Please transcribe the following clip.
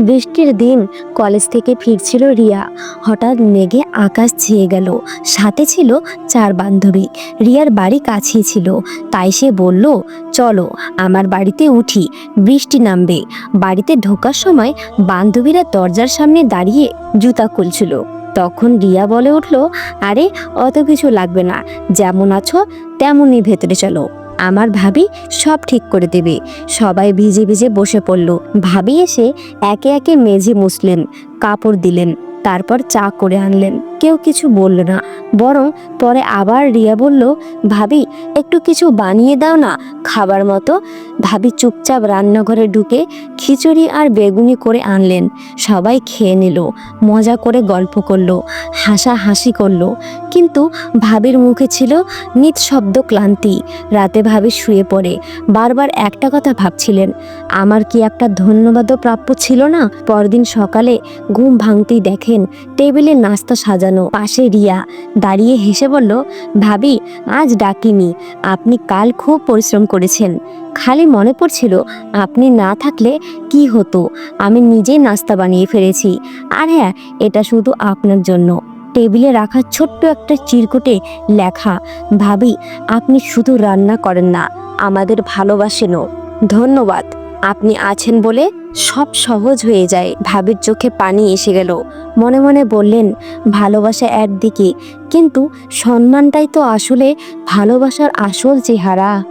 বৃষ্টির দিন কলেজ থেকে ফিরছিল রিয়া। হঠাৎ মেঘে আকাশ ছেয়ে গেল। সাথে ছিল চার বান্ধবী। রিয়ার বাড়ি কাছেই ছিল। তাই সে বলল, চলো, আমার বাড়িতে উঠি। বৃষ্টি নামবে। বাড়িতে ঢোকার সময় বান্ধবীরা দরজার সামনে দাঁড়িয়ে জুতা খুলছিল। তখন রিয়া বলে উঠল, আরে, অত কিছু লাগবে না। যেমন আছো, তেমনই ভেতরে চলো। আমার ভাবি সব ঠিক করে দেবে। সবাই ভিজে ভিজে বসে পড়ল। ভাবি এসে একে একে মেঝে মুসলেন কাপড় দিলেন, তারপর চা করে আনলেন। কেউ কিছু বলল না। বরং পরে আবার রিয়া বলল, ভাবি, একটু কিছু বানিয়ে দাও না খাবার মতো? ভাবি চুপচাপ রান্নাঘরে ঢুকে খিচুড়ি আর বেগুনি করে আনলেন। সবাই খেয়ে নিল, মজা করে গল্প করল, হাসাহাসি করল। কিন্তু ভাবির মুখে ছিল নিঃশব্দ ক্লান্তি। রাতে ভাবি শুয়ে পড়ে, বারবার একটা কথা ভাবছিলেন, আমার কি একটা ধন্যবাদও প্রাপ্য ছিল না? পরদিন সকালে ঘুম ভাঙতেই দেখেন, টেবিলে নাস্তা সাজানো, পাশে রিয়া দাঁড়িয়ে হেসে বলল, ভাবি, আজ ডাকিনি। আপনি কাল খুব পরিশ্রম করেছেন। খালি মনে পড়ছিল আপনি না থাকলে কি হতো। আমি নিজেই নাস্তা বানিয়ে ফেলেছি। আর হ্যাঁ এটা শুধু আপনার জন্য। টেবিলে রাখা ছোট্ট একটা চিরকুটে লেখা, ভাবি, আপনি শুধু রান্না করেন না, আমাদের ভালোবাসেনও। ধন্যবাদ। আপনি আছেন বলে সব সহজ হয়ে যায়। ভাবির চোখে পানি এসে গেল। মনে মনে বললেন, ভালোবাসা একদিকে, কিন্তু সম্মানটাই তো আসলে ভালোবাসার আসল চেহারা।